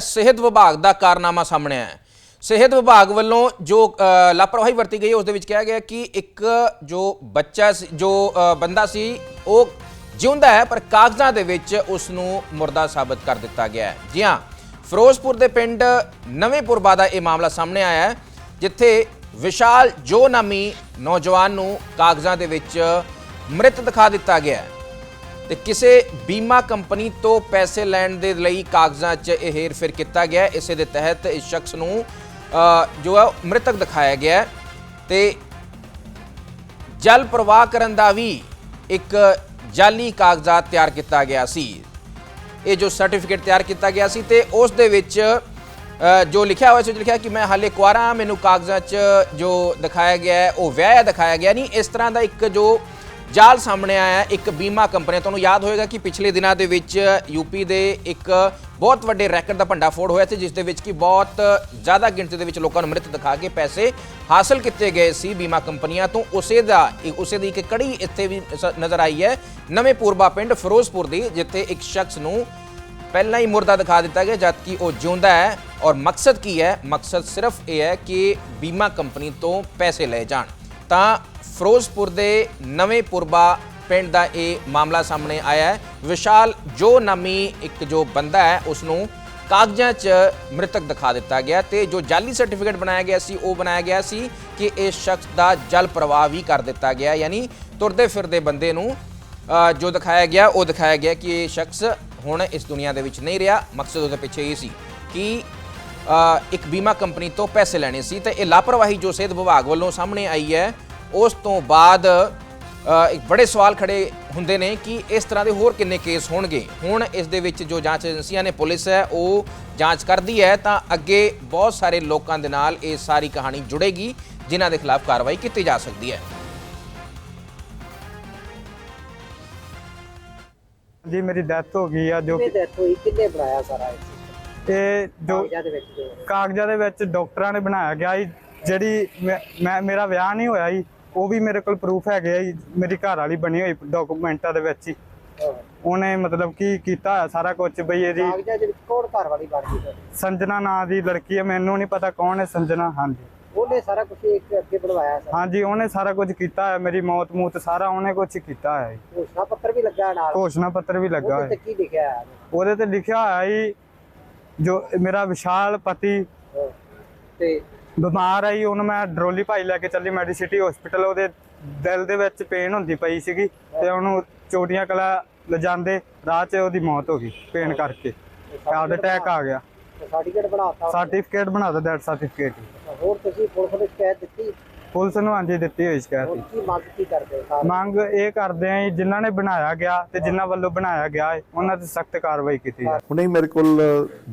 ਸਿਹਤ ਵਿਭਾਗ ਦਾ ਕਾਰਨਾਮਾ ਸਾਹਮਣੇ ਆਇਆ ਸਿਹਤ ਵਿਭਾਗ ਵੱਲੋਂ ਜੋ ਲਾਪਰਵਾਹੀ ਵਰਤੀ ਗਈ ਹੈ, ਉਸ ਦੇ ਵਿੱਚ ਕਿਹਾ ਗਿਆ ਕਿ ਇੱਕ ਜੋ ਬੱਚਾ ਸੀ ਜੋ ਬੰਦਾ ਸੀ ਉਹ ਜਿਉਂਦਾ ਹੈ ਪਰ ਕਾਗਜ਼ਾਂ ਦੇ ਵਿੱਚ ਉਸ ਨੂੰ ਮੁਰਦਾ ਸਾਬਤ ਕਰ ਦਿੱਤਾ ਗਿਆ ਹੈ। ਜੀ ਹਾਂ ਫਿਰੋਜ਼ਪੁਰ ਦੇ ਪਿੰਡ ਨਵੇਂਪੁਰਬਾ ਦਾ ਇਹ ਮਾਮਲਾ ਸਾਹਮਣੇ ਆਇਆ ਹੈ ਜਿੱਥੇ ਵਿਸ਼ਾਲ ਜੋ ਨਾਮੀ ਨੌਜਵਾਨ ਨੂੰ ਕਾਗਜ਼ਾਂ ਦੇ ਵਿੱਚ ਮ੍ਰਿਤ ਦਿਖਾ ਦਿੱਤਾ ਗਿਆ ਹੈ। ਤੇ ਕਿਸੇ ਬੀਮਾ ਕੰਪਨੀ ਤੋਂ ਪੈਸੇ ਲੈਣ ਦੇ ਲਈ ਕਾਗਜ਼ਾਂ 'ਚ ਇਹ ਹੇਰਫੇਰ ਕੀਤਾ ਗਿਆ ਇਸੇ ਦੇ ਤਹਿਤ ਇਸ ਸ਼ਖਸ ਨੂੰ ਜੋ ਹੈ ਮ੍ਰਿਤਕ ਦਿਖਾਇਆ ਗਿਆ ਹੈ। ਤੇ ਜਲ ਪ੍ਰਵਾਹ ਕਰਨ ਦਾ ਵੀ ਇੱਕ ਜਾਲੀ ਕਾਗਜ਼ਾਤ ਤਿਆਰ ਕੀਤਾ ਗਿਆ ਸੀ। ਇਹ ਜੋ ਸਰਟੀਫਿਕੇਟ ਤਿਆਰ ਕੀਤਾ ਗਿਆ ਸੀ ਤੇ ਉਸ ਦੇ ਵਿੱਚ ਜੋ ਲਿਖਿਆ ਹੋਇਆ ਸੀ ਲਿਖਿਆ ਕਿ ਮੈਂ ਹਾਲੇ ਕੁਆਰਾ, ਮੈਨੂੰ ਕਾਗਜ਼ਾਂ 'ਚ ਜੋ ਦਿਖਾਇਆ ਗਿਆ ਹੈ, ਉਹ ਵਿਆਹ ਦਿਖਾਇਆ ਗਿਆ ਨਹੀਂ। ਇਸ ਤਰ੍ਹਾਂ ਦਾ ਇੱਕ ਜੋ ਜਾਲ ਸਾਹਮਣੇ ਆਇਆ ਇੱਕ ਬੀਮਾ ਕੰਪਨੀ ਤੁਹਾਨੂੰ ਯਾਦ ਹੋਏਗਾ ਕਿ ਪਿਛਲੇ ਦਿਨਾਂ ਦੇ ਵਿੱਚ ਯੂਪੀ ਦੇ ਇੱਕ ਬਹੁਤ ਵੱਡੇ ਰੈਕਟ ਦਾ ਭੰਡਾਫੋੜ ਹੋਇਆ ਸੀ, ਜਿਸ ਦੇ ਵਿੱਚ ਕਿ ਬਹੁਤ ਜ਼ਿਆਦਾ ਗਿਣਤੀ ਦੇ ਵਿੱਚ ਲੋਕਾਂ ਨੂੰ ਮ੍ਰਿਤ ਦਿਖਾ ਕੇ ਪੈਸੇ ਹਾਸਲ ਕੀਤੇ ਗਏ ਸੀ ਬੀਮਾ ਕੰਪਨੀਆਂ ਤੋਂ। ਉਸੇ ਦਾ ਉਸੇ ਦੀ ਇੱਕ ਕੜੀ ਇੱਥੇ ਵੀ ਨਜ਼ਰ ਆਈ ਹੈ। ਨਵੇਂ ਪੂਰਬਾ ਪਿੰਡ ਫਿਰੋਜ਼ਪੁਰ ਦੀ, ਜਿੱਥੇ ਇੱਕ ਸ਼ਖਸ ਨੂੰ ਪਹਿਲਾਂ ਹੀ ਮੁਰਦਾ ਦਿਖਾ ਦਿੱਤਾ ਗਿਆ, ਜਦਕਿ ਉਹ ਜਿਉਂਦਾ ਹੈ। ਔਰ ਮਕਸਦ ਕੀ ਹੈ? ਮਕਸਦ ਸਿਰਫ ਇਹ ਹੈ ਕਿ ਬੀਮਾ ਕੰਪਨੀ ਤੋਂ ਪੈਸੇ ਲਏ ਜਾਣ। ਤਾਂ ਫਿਰੋਜ਼ਪੁਰ ਦੇ ਨਵੇਂ ਪੁਰਬਾ ਪਿੰਡ ਦਾ ਇਹ ਮਾਮਲਾ ਸਾਹਮਣੇ ਆਇਆ ਹੈ। ਵਿਸ਼ਾਲ ਜੋ ਨਾਮੀ ਇੱਕ ਜੋ ਬੰਦਾ ਹੈ ਉਸ ਨੂੰ ਕਾਗਜ਼ਾਂ 'ਚ ਮ੍ਰਿਤਕ ਦਿਖਾ ਦਿੱਤਾ ਗਿਆ ਤੇ ਜੋ ਜਾਲੀ ਸਰਟੀਫਿਕੇਟ ਬਣਾਇਆ ਗਿਆ ਸੀ, ਉਹ ਬਣਾਇਆ ਗਿਆ ਸੀ ਕਿ ਇਸ ਸ਼ਖਸ ਦਾ ਜਲ ਪ੍ਰਵਾਹ ਵੀ ਕਰ ਦਿੱਤਾ ਗਿਆ, ਯਾਨੀ ਤੁਰਦੇ ਫਿਰਦੇ ਬੰਦੇ ਨੂੰ ਜੋ ਦਿਖਾਇਆ ਗਿਆ, ਉਹ ਦਿਖਾਇਆ ਗਿਆ ਕਿ ਇਹ ਸ਼ਖਸ ਹੁਣ ਇਸ ਦੁਨੀਆ ਦੇ ਵਿੱਚ ਨਹੀਂ ਰਿਹਾ। ਮਕਸਦ ਉਹਦੇ ਪਿੱਛੇ ਇਹ ਸੀ ਕਿ ਇੱਕ ਬੀਮਾ ਕੰਪਨੀ ਤੋਂ ਪੈਸੇ ਲੈਣੇ ਸੀ ਤੇ ਇਹ ਲਾਪਰਵਾਹੀ ਜੋ ਸਿਹਤ ਵਿਭਾਗ ਵੱਲੋਂ ਸਾਹਮਣੇ ਆਈ ਹੈ ਉਸ ਤੋਂ ਬਾਅਦ ਇੱਕ ਬੜੇ ਸਵਾਲ ਖੜੇ ਹੁੰਦੇ ਨੇ ਕਿ ਇਸ ਤਰ੍ਹਾਂ ਦੇ ਹੋਰ ਕਿੰਨੇ ਕੇਸ ਹੋਣਗੇ? ਹੁਣ ਇਸ ਦੇ ਵਿੱਚ ਜੋ ਜਾਂਚ ਏਜੰਸੀਆਂ ਨੇ ਪੁਲਿਸ ਹੈ ਉਹ ਜਾਂਚ ਕਰਦੀ ਹੈ ਤਾਂ ਅੱਗੇ ਬਹੁਤ ਸਾਰੇ ਲੋਕਾਂ ਦੇ ਨਾਲ ਇਹ ਸਾਰੀ ਕਹਾਣੀ ਜੁੜੇਗੀ ਜਿਨ੍ਹਾਂ ਦੇ ਖਿਲਾਫ ਕਾਰਵਾਈ ਕੀਤੀ ਜਾ ਸਕਦੀ ਹੈ। ਜੀ ਮੇਰੀ ਡੈਥ ਹੋ ਗਈ ਆ ਜੋ ਕਿੰਨੇ ਡੈਥ ਹੋਈ? ਕਿੰਨੇ ਬਣਾਇਆ ਸਾਰਾ ਇਹ ਜੋ ਕਾਗਜ਼ਾਂ ਦੇ ਵਿੱਚ ਡਾਕਟਰਾਂ ਨੇ ਬਣਾਇਆ ਗਿਆ ਜੀ ਜਿਹੜੀ ਮੈਂ- ਮੈਂ ਮੇਰਾ ਵਿਆਹ ਨਹੀਂ ਹੋਇਆ ਜੀ ਉਹ ਵੀ ਮੇਰੇ ਕੋਲ ਪ੍ਰੂਫ ਹੈਗੇ ਆ ਜੀ ਮੇਰੀ ਘਰ ਵਾਲੀ ਬਣੀ ਹੋਈ ਡਾਕੂਮੈਂਟਾਂ ਦੇ ਵਿੱਚ ਹੀ। ਉਹਨੇ ਮਤਲਬ ਕੀ ਕੀਤਾ ਹੋਇਆ ਸਾਰਾ ਕੁਝ ਬਈ ਇਹਦੀ ਕਾਗਜ਼ਾਂ ਦੇ ਵਿੱਚ ਕੌਣ ਘਰ ਵਾਲੀ ਬਣ ਗਈ ਫਿਰ? ਸੰਜਨਾ ਨਾਂ ਦੀ ਲੜਕੀ ਹੈ ਮੈਨੂੰ ਨਹੀਂ ਪਤਾ ਕੌਣ ਹੈ ਸੰਜਨਾ ਹਾਂਜੀ। ਉਹਨੇ ਸਾਰਾ ਕੁਝ ਇੱਕ ਅੱਗੇ ਬਣਵਾਇਆ ਸਾਰਾ। ਹਾਂਜੀ ਉਹਨੇ ਸਾਰਾ ਕੁਝ ਕੀਤਾ ਹੈ ਮੇਰੀ ਮੌਤ ਮੂਤ ਸਾਰਾ ਉਹਨੇ ਕੁਝ ਕੀਤਾ ਹੈ ਜੀ। ਘੋਸ਼ਣਾ ਪੱਤਰ ਵੀ ਲੱਗਾ ਨਾਲ। ਘੋਸ਼ਣਾ ਪੱਤਰ ਵੀ ਲੱਗਾ ਉਹਦੇ ਤੇ ਕੀ ਲਿਖਿਆ ਹੈ ਉਹਦੇ ਤੇ ਲਿਖਿਆ ਹੋਇਆ ਜੀ ਜੋ ਮੇਰਾ ਵਿਸ਼ਾਲ ਪਤੀ। ਤੇ ਬਿਮਾਰ ਆਈ ਉਹਨੂੰ ਮੈਂ ਡਰੋਲੀ ਭਾਈ ਲੈ ਕੇ ਚੱਲੀ ਮੈਡੀਸਿਟੀ ਹਸਪੀਟਲ ਉਹਦੇ ਦਿਲ ਦੇ ਵਿੱਚ ਪੇਨ ਹੁੰਦੀ ਪਈ ਸੀਗੀ ਤੇ ਉਹਨੂੰ ਚੋਟੀਆਂ ਕਲਾ ਲਿਜਾਂਦੇ ਰਾਹ 'ਚ ਉਹਦੀ ਮੌਤ ਹੋ ਗਈ ਪੇਨ ਕਰਕੇ। ਹਾਰਟ ਅਟੈਕ ਆ ਗਿਆ। ਸਰਟੀਫਿਕੇਟ ਬਣਾਤਾ ਸਰਟੀਫਿਕੇਟ ਬਣਾ ਦੋ ਡੈਥ ਸਰਟੀਫਿਕੇਟ ਹੋਰ ਤੁਸੀਂ ਪੁਲਿਸ ਨੂੰ ਸ਼ਿਕਾਇਤ ਦਿੱਤੀ? ਪੁਲਿਸ ਨੂੰ ਹਾਂਜੀ ਦਿੱਤੀ ਹੋਈ ਸ਼ਿਕਾਇਤ। ਕੀ ਮੰਗ ਕੀ ਕਰਦੇ ਹੋ ਸਾਰੇ? ਮੰਗ ਇਹ ਕਰਦੇ ਆਂ ਜਿਨ੍ਹਾਂ ਨੇ ਬਣਾਇਆ ਗਿਆ ਤੇ ਜਿਨ੍ਹਾਂ ਵੱਲੋਂ ਬਣਾਇਆ ਗਿਆ ਹੈ ਉਹਨਾਂ ਤੇ ਸਖਤ ਕਾਰਵਾਈ ਕੀਤੀ ਜਾਵੇ। ਹੁਣੇ ਮੇਰੇ ਕੋਲ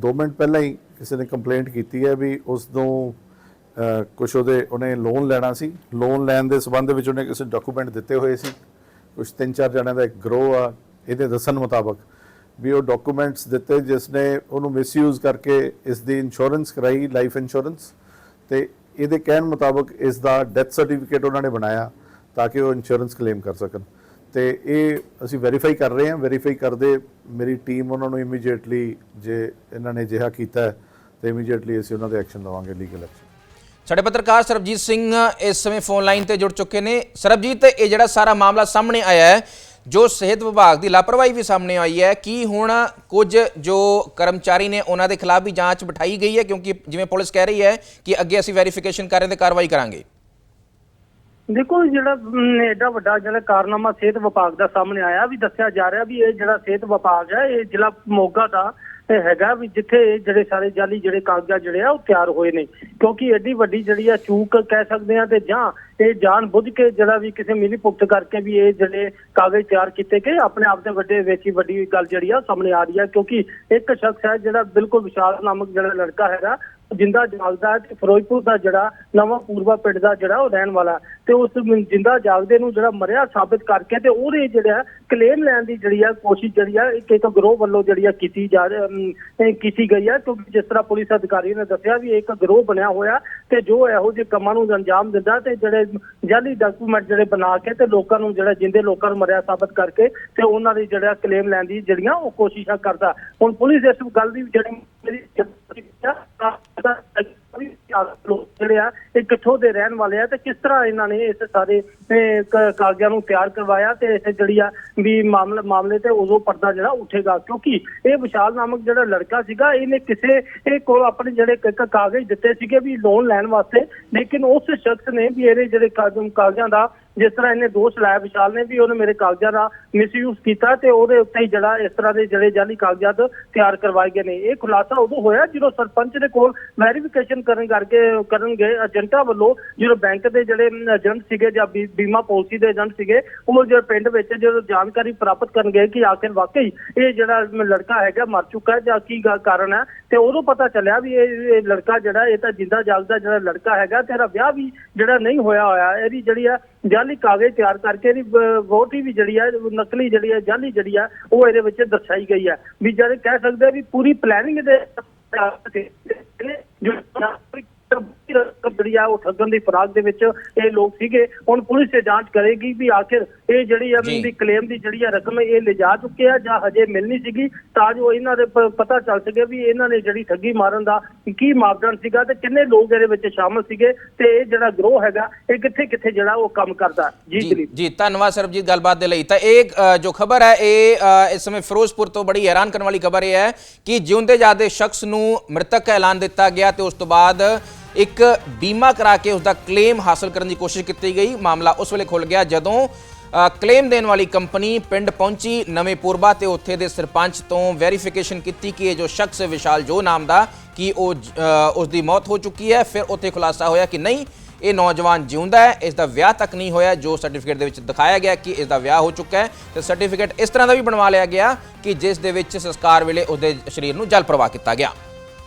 2 ਮਿੰਟ ਪਹਿਲਾਂ ਹੀ ਕਿਸੇ ਨੇ ਕੰਪਲੇਂਟ ਕੀਤੀ ਹੈ ਵੀ ਉਸ ਤੋਂ ਕੁਝ ਉਹਦੇ ਉਹਨੇ ਲੋਨ ਲੈਣਾ ਸੀ। ਲੋਨ ਲੈਣ ਦੇ ਸਬੰਧ ਵਿੱਚ ਉਹਨੇ ਕਿਸੇ ਡਾਕੂਮੈਂਟ ਦਿੱਤੇ ਹੋਏ ਸੀ। ਕੁਝ ਤਿੰਨ ਚਾਰ ਜਣਿਆਂ ਦਾ ਇੱਕ ਗਰੋਹ ਆ ਇਹਦੇ ਦੱਸਣ ਮੁਤਾਬਕ ਵੀ ਉਹ ਡਾਕੂਮੈਂਟਸ ਦਿੱਤੇ ਜਿਸ ਨੇ ਉਹਨੂੰ ਮਿਸਯੂਜ਼ ਕਰਕੇ ਇਸ ਦੀ ਇੰਸ਼ੋਰੈਂਸ ਕਰਾਈ ਲਾਈਫ ਇੰਸ਼ੋਰੈਂਸ ਤੇ ਇਹਦੇ ਕਹਿਣ ਮੁਤਾਬਕ ਇਸ ਦਾ ਡੈਥ ਸਰਟੀਫਿਕੇਟ ਉਹਨਾਂ ਨੇ ਬਣਾਇਆ ਤਾਂ ਕਿ ਉਹ ਇੰਸ਼ੋਰੈਂਸ ਕਲੇਮ ਕਰ ਸਕਣ। ਤੇ ਇਹ ਅਸੀਂ ਵੈਰੀਫਾਈ ਕਰ ਰਹੇ ਹਾਂ। ਵੈਰੀਫਾਈ ਕਰਦੇ ਮੇਰੀ ਟੀਮ ਉਹਨਾਂ ਨੂੰ ਇਮੀਡੀਏਟਲੀ ਜੇ ਇਹਨਾਂ ਨੇ ਜਿਹਾ ਕੀਤਾ ਹੈ, ਤੇ ਇਮੀਡੀਏਟਲੀ ਅਸੀਂ ਉਹਨਾਂ ਦੇ ਐਕਸ਼ਨ ਲਵਾਂਗੇ ਲੀਗਲ ਐਕਸ਼ਨ ਸਾਡੇ ਪੱਤਰਕਾਰ ਸਰਬਜੀਤ ਸਿੰਘ ਇਸ ਸਮੇਂ ਫੋਨ ਲਾਈਨ ਤੇ ਜੁੜ ਚੁੱਕੇ ਨੇ। ਸਰਬਜੀਤ, ਇਹ ਜਿਹੜਾ ਸਾਰਾ ਮਾਮਲਾ ਸਾਹਮਣੇ ਆਇਆ ਹੈ, ਜੋ ਸਿਹਤ ਵਿਭਾਗ ਦੀ ਲਾਪਰਵਾਹੀ ਵੀ ਸਾਹਮਣੇ ਆਈ ਹੈ, ਕੀ ਹੁਣ ਕੁਝ ਜੋ ਕਰਮਚਾਰੀ ਨੇ ਉਹਨਾਂ ਦੇ ਖਿਲਾਫ ਵੀ ਜਾਂਚ ਬਿਠਾਈ ਗਈ ਹੈ? ਕਿਉਂਕਿ ਜਿਵੇਂ ਪੁਲਿਸ ਕਹਿ ਰਹੀ ਹੈ ਕਿ ਅੱਗੇ ਅਸੀਂ ਵੈਰੀਫਿਕੇਸ਼ਨ ਕਰ ਰਹੇ ਤੇ ਕਾਰਵਾਈ ਕਰਾਂਗੇ। ਦੇਖੋ, ਜਿਹੜਾ ਐਡਾ ਵੱਡਾ ਜਿਹੜਾ ਕਾਰਨਾਮਾ ਸਿਹਤ ਵਿਭਾਗ ਦਾ ਸਾਹਮਣੇ ਆਇਆ, ਵੀ ਦੱਸਿਆ ਜਾ ਰਿਹਾ ਵੀ ਇਹ ਜਿਹੜਾ ਸਿਹਤ ਵਿਭਾਗ ਹੈ, ਇਹ ਜ਼ਿਲ੍ਹਾ ਮੋਗਾ ਦਾ ਹੈਗਾ ਵੀ ਜਿੱਥੇ ਇਹ ਜਿਹੜੇ ਸਾਰੇ ਜਾਲੀ ਜਿਹੜੇ ਕਾਗਜ਼ਾਂ ਜਿਹੜੇ ਆ ਉਹ ਤਿਆਰ ਹੋਏ ਨੇ। ਕਿਉਂਕਿ ਐਡੀ ਵੱਡੀ ਜਿਹੜੀ ਆ ਚੂਕ ਕਹਿ ਸਕਦੇ ਆ ਤੇ ਜਾਂ ਇਹ ਜਾਣ ਬੁੱਝ ਕੇ ਜਿਹੜਾ ਵੀ ਕਿਸੇ ਮਿਲੀ ਭੁਗਤ ਕਰਕੇ ਵੀ ਇਹ ਜਿਹੜੇ ਕਾਗਜ਼ ਤਿਆਰ ਕੀਤੇ ਗਏ, ਆਪਣੇ ਆਪ ਦੇ ਵੱਡੇ ਵਿੱਚ ਹੀ ਵੱਡੀ ਗੱਲ ਜਿਹੜੀ ਆ ਸਾਹਮਣੇ ਆ ਰਹੀ ਆ। ਕਿਉਂਕਿ ਇੱਕ ਸ਼ਖਸ ਹੈ ਜਿਹੜਾ ਬਿਲਕੁਲ ਵਿਸ਼ਾਲ ਨਾਮਕ ਜਿਹੜਾ ਲੜਕਾ ਹੈਗਾ ਜਿੰਦਾ ਜਾਗਦਾ ਤੇ ਫਿਰੋਜ਼ਪੁਰ ਦਾ ਜਿਹੜਾ ਨਵਾਂ ਪੂਰਬਾ ਪਿੰਡ ਦਾ ਜਿਹੜਾ ਉਹ ਰਹਿਣ ਵਾਲਾ ਤੇ ਉਸ ਜਿੰਦਾ ਜਾਗਦੇ ਨੂੰ ਜਿਹੜਾ ਮਰਿਆ ਸਾਬਿਤ ਕਰਕੇ ਤੇ ਉਹਦੇ ਜਿਹੜਾ ਕਲੇਮ ਲੈਣ ਦੀ ਜਿਹੜੀ ਆ ਕੋਸ਼ਿਸ਼ ਜਿਹੜੀ ਆ ਇੱਕ ਇੱਕ ਗਰੋਹ ਵੱਲੋਂ ਜਿਹੜੀ ਆ ਕੀਤੀ ਜਾ ਕੀਤੀ ਗਈ ਆ ਕਿਉਂਕਿ ਜਿਸ ਤਰ੍ਹਾਂ ਪੁਲਿਸ ਅਧਿਕਾਰੀ ਨੇ ਦੱਸਿਆ ਵੀ ਇੱਕ ਗਰੋਹ ਬਣਿਆ ਹੋਇਆ ਤੇ ਜੋ ਇਹੋ ਜਿਹੇ ਕੰਮਾਂ ਨੂੰ ਅੰਜਾਮ ਦਿੰਦਾ ਤੇ ਜਿਹੜੇ ਜਾਲੀ ਡਾਕੂਮੈਂਟ ਜਿਹੜੇ ਬਣਾ ਕੇ ਤੇ ਲੋਕਾਂ ਨੂੰ ਜਿਹੜਾ ਜਿੰਦੇ ਲੋਕਾਂ ਨੂੰ ਮਰਿਆ ਸਾਬਤ ਕਰਕੇ ਤੇ ਉਹਨਾਂ ਦੀ ਜਿਹੜਾ ਕਲੇਮ ਲੈਣ ਦੀ ਜਿਹੜੀਆਂ ਉਹ ਕੋਸ਼ਿਸ਼ਾਂ ਕਰਦਾ। ਹੁਣ ਪੁਲਿਸ ਇਸ ਗੱਲ ਦੀ ਜਿਹੜੀ ਲੋਕ ਜਿਹੜੇ ਆ ਇਹ ਕਿੱਥੋਂ ਦੇ ਰਹਿਣ ਵਾਲੇ ਆ ਤੇ ਕਿਸ ਤਰ੍ਹਾਂ ਇਹਨਾਂ ਨੇ ਇਸ ਸਾਰੇ ਕਾਗਜ਼ਾਂ ਨੂੰ ਤਿਆਰ ਕਰਵਾਇਆ ਤੇ ਇਹ ਜਿਹੜੀ ਆ ਵੀ ਮਾਮਲੇ ਮਾਮਲੇ ਤੇ ਉਦੋਂ ਪਰਦਾ ਜਿਹੜਾ ਉੱਠੇਗਾ ਕਿਉਂਕਿ ਇਹ ਵਿਸ਼ਾਲ ਨਾਮਕ ਜਿਹੜਾ ਲੜਕਾ ਸੀਗਾ ਇਹਨੇ ਕਿਸੇ ਇਹ ਕੋਲ ਆਪਣੇ ਜਿਹੜੇ ਕਾਗਜ਼ ਦਿੱਤੇ ਸੀਗੇ ਵੀ ਲੋਨ ਲੈਣ ਵਾਸਤੇ, ਲੇਕਿਨ ਉਸ ਸ਼ਖਸ ਨੇ ਵੀ ਇਹਦੇ ਜਿਹੜੇ ਕਾਗਜ਼ਾਂ ਦਾ ਜਿਸ ਤਰ੍ਹਾਂ ਇਹਨੇ ਦੋਸ਼ ਲਾਇਆ ਵਿਸ਼ਾਲ ਨੇ ਵੀ ਉਹਨੇ ਮੇਰੇ ਕਾਗਜ਼ਾਂ ਦਾ ਮਿਸਯੂਜ਼ ਕੀਤਾ ਤੇ ਉਹਦੇ ਉੱਤੇ ਹੀ ਜਿਹੜਾ ਇਸ ਤਰ੍ਹਾਂ ਦੇ ਜਿਹੜੇ ਜਾਲੀ ਕਾਗਜ਼ਾਤ ਤਿਆਰ ਕਰਵਾਏ ਗਏ ਨੇ। ਇਹ ਖੁਲਾਸਾ ਉਦੋਂ ਹੋਇਆ ਜਦੋਂ ਸਰਪੰਚ ਦੇ ਕੋਲ ਵੈਰੀਫਿਕੇਸ਼ਨ ਕਰਨ ਕਰਕੇ ਕਰਨਗੇ ਏਜੰਟਾਂ ਵੱਲੋਂ, ਜਦੋਂ ਬੈਂਕ ਦੇ ਜਿਹੜੇ ਏਜੰਟ ਸੀਗੇ ਜਾਂ ਬੀਮਾ ਪਾਲਿਸੀ ਦੇ ਏਜੰਟ ਸੀਗੇ, ਉਹ ਜਿਹੜੇ ਪਿੰਡ ਵਿੱਚ ਜਦੋਂ ਜਾਣਕਾਰੀ ਪ੍ਰਾਪਤ ਕਰਨ ਗਏ ਕਿ ਆਖਿਰ ਵਾਕਈ ਇਹ ਜਿਹੜਾ ਲੜਕਾ ਹੈਗਾ ਮਰ ਚੁੱਕਾ ਹੈ ਜਾਂ ਕੀ ਕਾਰਨ ਹੈ, ਤੇ ਉਦੋਂ ਪਤਾ ਚੱਲਿਆ ਵੀ ਇਹ ਇਹ ਲੜਕਾ ਜਿਹੜਾ, ਇਹ ਤਾਂ ਜਿੰਦਾ ਜਾਗਦਾ ਜਿਹੜਾ ਲੜਕਾ ਹੈਗਾ ਤੇਰਾ ਵਿਆਹ ਵੀ ਜਿਹੜਾ ਨਹੀਂ ਹੋਇਆ ਹੋਇਆ, ਇਹਦੀ ਜਿਹੜੀ ਆ ਜਾਲੀ ਕਾਗਜ਼ ਤਿਆਰ ਕਰਕੇ ਇਹਦੀ ਵੋਟ ਵੀ ਜਿਹੜੀ ਆ, ਨਕਲੀ ਜਿਹੜੀ ਆ, ਜਾਲੀ ਜਿਹੜੀ ਆ, ਉਹ ਇਹਦੇ ਵਿੱਚ ਦਰਸਾਈ ਗਈ ਆ। ਵੀ ਜਿਹੜੇ ਕਹਿ ਸਕਦੇ ਆ ਵੀ ਪੂਰੀ ਪਲੈਨਿੰਗ ਦੇ ਜੋ ਜਿਹੜੀ ਆ ਉਹ ਠੱਗਣ ਦੀ ਫਰਾਗ ਦੇ ਵਿੱਚ ਇਹ ਲੋਕ ਸੀਗੇ ਹੁਣ ਪੁਲਿਸ ਇਹ ਜਾਂਚ ਕਰੇਗੀ ਵੀ ਆਖਿਰ ਇਹ ਜਿਹੜੀ ਆ। ਦੀ ਕਲੇਮ ਦੀ ਜਿਹੜੀ ਆ ਰਕਮ ਇਹ ਲਿਜਾ ਚੁੱਕੇ ਆ ਜਾਂ ਹਜੇ ਮਿਲਣੀ ਸੀਗੀ ਤਾਂ ਜੋ ਇਹਨਾਂ ਦੇ ਪਤਾ ਚੱਲ ਸਕੇ ਵੀ ਇਹਨਾਂ ਨੇ ਜਿਹੜੀ ਠੱਗੀ ਮਾਰਨ ਦਾ ਕੀ ਮਾਪਦੰਡ ਸੀਗਾ ਤੇ ਕਿੰਨੇ ਲੋਕ ਇਹਦੇ ਵਿੱਚ ਸ਼ਾਮਲ ਸੀਗੇ ਤੇ ਇਹ ਜਿਹੜਾ ਗਰੋਹ ਹੈਗਾ ਇਹ ਕਿੱਥੇ ਕਿੱਥੇ ਜਿਹੜਾ ਉਹ ਕੰਮ ਕਰਦਾ। ਜੀ ਜੀ ਦਿਲੀਪ। ਜੀ ਧੰਨਵਾਦ ਸਰਬਜੀਤ ਗੱਲਬਾਤ ਦੇ ਲਈ। ਤਾਂ ਇਹ ਜੋ ਖਬਰ ਹੈ ਇਹ ਇਸ ਸਮੇਂ ਫਿਰੋਜ਼ਪੁਰ ਤੋਂ ਬੜੀ ਹੈਰਾਨ ਕਰਨ ਵਾਲੀ ਖਬਰ ਇਹ ਹੈ ਕਿ ਜਿਉਂਦੇ ਜਾਦੇ ਸ਼ਖਸ ਨੂੰ ਮ੍ਰਿਤਕ ਐਲਾਨ ਦਿੱਤਾ ਗਿਆ ਤੇ ਉਸ ਤੋਂ ਬਾਅਦ ਇੱਕ ਬੀਮਾ ਕਰਾ ਕੇ ਉਸ ਦਾ ਕਲੇਮ ਹਾਸਲ ਕਰਨ ਦੀ ਕੋਸ਼ਿਸ਼ ਕੀਤੀ ਗਈ। ਮਾਮਲਾ ਉਸ ਵੇਲੇ ਖੁੱਲ ਗਿਆ ਜਦੋਂ ਕਲੇਮ ਦੇਣ ਵਾਲੀ ਕੰਪਨੀ ਪਿੰਡ ਪਹੁੰਚੀ ਨਵੇਂ ਪੂਰਬਾ ਤੇ ਉੱਥੇ ਦੇ ਸਰਪੰਚ ਤੋਂ ਵੈਰੀਫਿਕੇਸ਼ਨ ਕੀਤੀ ਕਿ ਇਹ ਜੋ ਸ਼ਖਸ ਵਿਸ਼ਾਲ ਜੋ ਨਾਮ ਦਾ ਕਿ ਉਹ ਜ- ਉਸ ਦੀ ਮੌਤ ਹੋ ਚੁੱਕੀ ਹੈ। ਫਿਰ ਉੱਥੇ ਖੁਲਾਸਾ ਹੋਇਆ ਕਿ ਨਹੀਂ, ਇਹ ਨੌਜਵਾਨ ਜਿਉਂਦਾ ਹੈ, ਇਸ ਦਾ ਵਿਆਹ ਤੱਕ ਨਹੀਂ ਹੋਇਆ, ਜੋ ਸਰਟੀਫਿਕੇਟ ਦੇ ਵਿੱਚ ਦਿਖਾਇਆ ਗਿਆ ਕਿ ਇਸ ਦਾ ਵਿਆਹ ਹੋ ਚੁੱਕਾ ਹੈ ਤੇ ਸਰਟੀਫਿਕੇਟ ਇਸ ਤਰ੍ਹਾਂ ਦਾ ਵੀ ਬਣਵਾ ਲਿਆ ਗਿਆ ਕਿ ਜਿਸ ਦੇ ਵਿੱਚ ਸੰਸਕਾਰ ਵੇਲੇ ਉਹਦੇ ਸਰੀਰ ਨੂੰ ਜਲ ਪ੍ਰਵਾਹ ਕੀਤਾ ਗਿਆ।